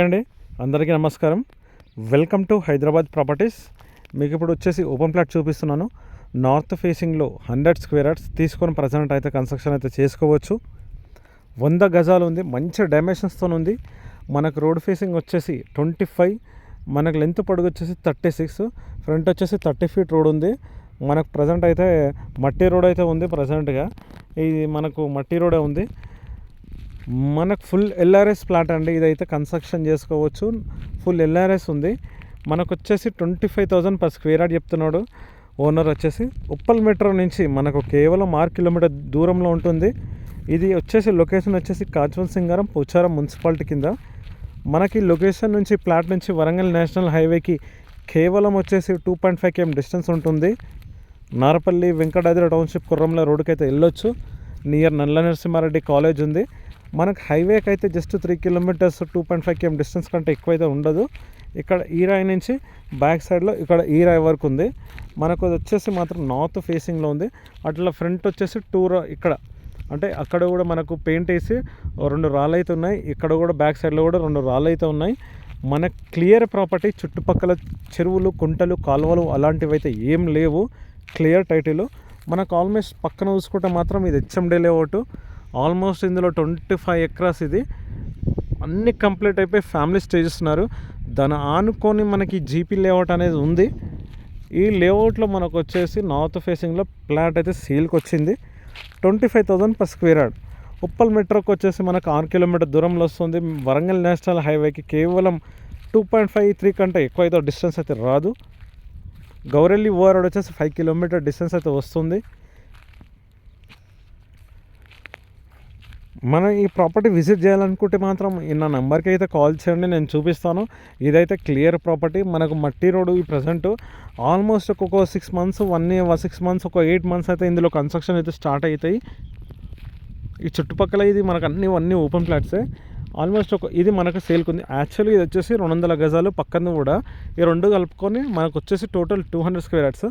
అండి అందరికీ నమస్కారం. వెల్కమ్ టు హైదరాబాద్ ప్రాపర్టీస్ మీకు ఇప్పుడు వచ్చేసి ఓపెన్ ప్లాట్ చూపిస్తున్నాను. నార్త్ ఫేసింగ్లో హండ్రెడ్ స్క్వేర్ యార్డ్స్ తీసుకొని ప్రజెంట్ అయితే కన్స్ట్రక్షన్ అయితే చేసుకోవచ్చు. వంద గజాలు ఉంది మంచి డైమెన్షన్స్తో ఉంది. మనకు రోడ్ ఫేసింగ్ వచ్చేసి ట్వంటీ ఫైవ్ మనకు లెంత్ పొడుగు వచ్చేసి థర్టీ సిక్స్ ఫ్రంట్ వచ్చేసి థర్టీ ఫీట్ రోడ్ ఉంది. మనకు ప్రజెంట్ అయితే మట్టి రోడ్ అయితే ఉంది ప్రజెంట్గా ఇది మనకు మట్టి రోడే ఉంది. మనకు ఫుల్ ఎల్ఆర్ఎస్ ప్లాట్ అండి. ఇదైతే కన్స్ట్రక్షన్ చేసుకోవచ్చు. ఫుల్ ఎల్ఆర్ఎస్ ఉంది. మనకు వచ్చేసి twenty five thousand per square yard చెప్తున్నాడు. ఓనర్ వచ్చేసి ఉప్పల్ మెట్రో నుంచి మనకు కేవలం ఆరు కిలోమీటర్ దూరంలో ఉంటుంది. ఇది వచ్చేసి లొకేషన్ వచ్చేసి కాచవల్ సింగారం పోచారం మున్సిపాలిటీ కింద. మనకి లొకేషన్ నుంచి ప్లాట్ నుంచి వరంగల్ నేషనల్ హైవేకి కేవలం వచ్చేసి two point five KM distance ఉంటుంది. నారపల్లి వెంకటాద్రి టౌన్షిప్ కుర్రంల రోడ్డుకి అయితే వెళ్ళొచ్చు. నియర్ నల్ల నరసింహారెడ్డి కాలేజ్ ఉంది. మనకు హైవేకి అయితే just three kilometres two point five KM distance కంటే అయితే ఉండదు. ఇక్కడ ఈ రాయి నుంచి బ్యాక్ సైడ్లో ఇక్కడ ఈ రాయి వరకు ఉంది. మనకు వచ్చేసి మాత్రం నార్త్ ఫేసింగ్లో ఉంది. అట్లా ఫ్రంట్ వచ్చేసి టూర్ ఇక్కడ. అంటే అక్కడ కూడా మనకు పెయింట్ వేసి రెండు రాళ్ళు అయితే ఉన్నాయి. ఇక్కడ కూడా బ్యాక్ సైడ్లో కూడా రెండు రాళ్ళు అయితే ఉన్నాయి. మన క్లియర్ ప్రాపర్టీ చుట్టుపక్కల చెరువులు కుంటలు కాలువలు అలాంటివి అయితే ఏం లేవు. Clear title. మనకు ఆల్మోస్ట్ పక్కన చూసుకుంటే మాత్రం ఇది హెచ్ఎండే లేఅవుట్. ఆల్మోస్ట్ ఇందులో ట్వంటీ ఫైవ్ ఎకరాస్ ఇది. అన్ని కంప్లీట్ అయిపోయి ఫ్యామిలీ స్టేజెస్ ఉన్నారు. దాని ఆనుకొని మనకి జీపీ లేఅవుట్ అనేది ఉంది. ఈ లేఅవుట్లో మనకు వచ్చేసి నార్త్ ఫేసింగ్లో ప్లాట్ అయితే సీల్కి వచ్చింది. Twenty five thousand per square yard Uppal మెట్రోకి వచ్చేసి మనకు ఆరు కిలోమీటర్ దూరంలో వస్తుంది. వరంగల్ నేషనల్ హైవేకి కేవలం టూ పాయింట్ ఫైవ్ త్రీ కంటే ఎక్కువ అయితే డిస్టెన్స్ అయితే రాదు. గౌరెల్లి ఓవర్ రోడ్ వచ్చేసి ఫైవ్ కిలోమీటర్ డిస్టెన్స్ అయితే వస్తుంది. మనం ఈ ప్రాపర్టీ విజిట్ చేయాలనుకుంటే మాత్రం నా నెంబర్కి అయితే కాల్ చేయండి నేను చూపిస్తాను. ఇదైతే క్లియర్ ప్రాపర్టీ మనకు మట్టి రోడ్డు ఈ ప్రజెంట్ ఆల్మోస్ట్ ఒక్కొక్క six months one year six months ఒక ఎయిట్ మంత్స్ అయితే ఇందులో కన్స్ట్రక్షన్ అయితే స్టార్ట్ అవుతాయి. ఈ చుట్టుపక్కల ఇది మనకు అన్ని అన్నీ ఓపెన్ ఫ్లాట్సే ఆల్మోస్ట్ ఒక ఇది మనకు సేల్కి ఉంది యాక్చువల్లీ ఇది వచ్చేసి రెండు వందల గజాలు పక్కన కూడా. ఈ రెండు కలుపుకొని మనకు వచ్చేసి total two hundred square yards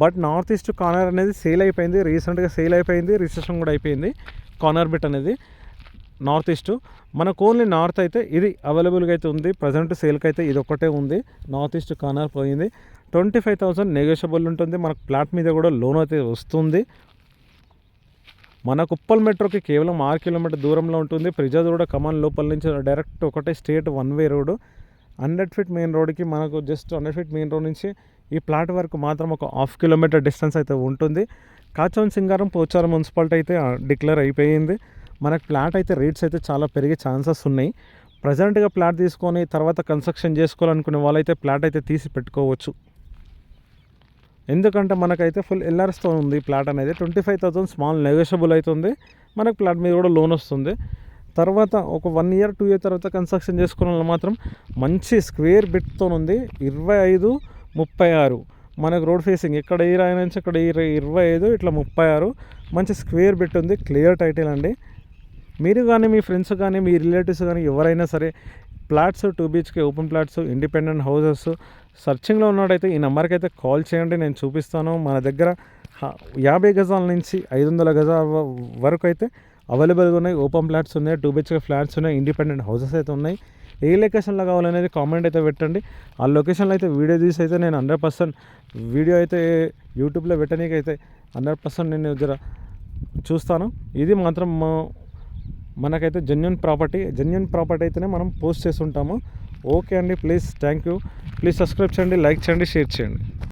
but north east corner అనేది సేల్ అయిపోయింది. రీసెంట్గా సేల్ అయిపోయింది. రిజిస్ట్రేషన్ కూడా అయిపోయింది. కార్నర్ బిట్ అనేది నార్త్ ఈస్ట్. మనకు ఓన్లీ నార్త్ అయితే ఇది అవైలబుల్గా అయితే ఉంది. ప్రజెంట్ సేల్కి అయితే ఇది ఒకటే ఉంది. నార్త్ ఈస్ట్ కార్నర్ పోయింది. ట్వంటీ ఫైవ్ థౌసండ్ నెగోషియబుల్ ఉంటుంది. మనకు ప్లాట్ మీద కూడా లోన్ అయితే వస్తుంది. మన కుప్పల్ మెట్రోకి కేవలం ఆరు కిలోమీటర్ దూరంలో ఉంటుంది. కూడా కమాన్ లోపల నుంచి డైరెక్ట్ ఒకటే state one way road. Hundred feet main రోడ్కి మనకు just hundred feet main road నుంచి ఈ ప్లాట్ వరకు మాత్రం ఒక హాఫ్ కిలోమీటర్ డిస్టెన్స్ అయితే ఉంటుంది. కాచవన్ సింగారం పోచారం మున్సిపాలిటీ అయితే డిక్లేర్ అయిపోయింది. మనకు ప్లాట్ అయితే రేట్స్ అయితే చాలా పెరిగే ఛాన్సెస్ ఉన్నాయి. ప్రజెంట్గా ప్లాట్ తీసుకొని తర్వాత కన్స్ట్రక్షన్ చేసుకోవాలనుకునే వాళ్ళైతే ప్లాట్ అయితే తీసి పెట్టుకోవచ్చు. ఎందుకంటే మనకైతే ఫుల్ ఎల్ఆర్స్తో ఉంది ప్లాట్ అనేది. Twenty five thousand small negotiable అవుతుంది మనకు ప్లాట్ మీద కూడా లోన్ వస్తుంది. తర్వాత ఒక వన్ ఇయర్ టూ ఇయర్ తర్వాత కన్స్ట్రక్షన్ చేసుకున్న వాళ్ళు మాత్రం మంచి స్క్వేర్ బిట్తో ఉంది ఇరవై ఐదు ముప్పై ఆరు. మనకు రోడ్ ఫేసింగ్ ఇక్కడ ఈ రాయి నుంచి ఇక్కడ ఇరవై ఐదు ఇట్లా ముప్పై ఆరు. మంచి స్క్వేర్ బిట్ ఉంది క్లియర్ టైటిల్ అండి. మీరు కానీ మీ ఫ్రెండ్స్ కానీ మీ రిలేటివ్స్ కానీ ఎవరైనా సరే plots two BHK open plots independent houses సర్చింగ్లో ఉన్నాడైతే ఈ నెంబర్కి అయితే కాల్ చేయండి నేను చూపిస్తాను. మన దగ్గర యాభై గజాల నుంచి ఐదు వందల గజాల వరకు అయితే అవైలబుల్గా ఉన్నాయి. ఓపెన్ ఫ్లాట్స్ ఉన్నాయి టూ బీచ్కి ఫ్లాట్స్ ఉన్నాయి ఇండిపెండెంట్ హౌసెస్ అయితే ఉన్నాయి. ఏ లొకేషన్లో కావాలనేది కామెంట్ అయితే పెట్టండి. ఆ లొకేషన్లో అయితే వీడియో తీసి అయితే నేను హండ్రెడ్ పర్సెంట్ వీడియో అయితే యూట్యూబ్లో పెట్టనీకి అయితే హండ్రెడ్ పర్సెంట్ నేను జర చూస్తాను. ఇది మాత్రం మనకైతే జెన్యున్ ప్రాపర్టీ జెన్యున్ ప్రాపర్టీ అయితేనే మనం పోస్ట్ చేస్తుంటాము. ఓకే అండి please thank you please subscribe చేయండి లైక్ చేయండి షేర్ చేయండి.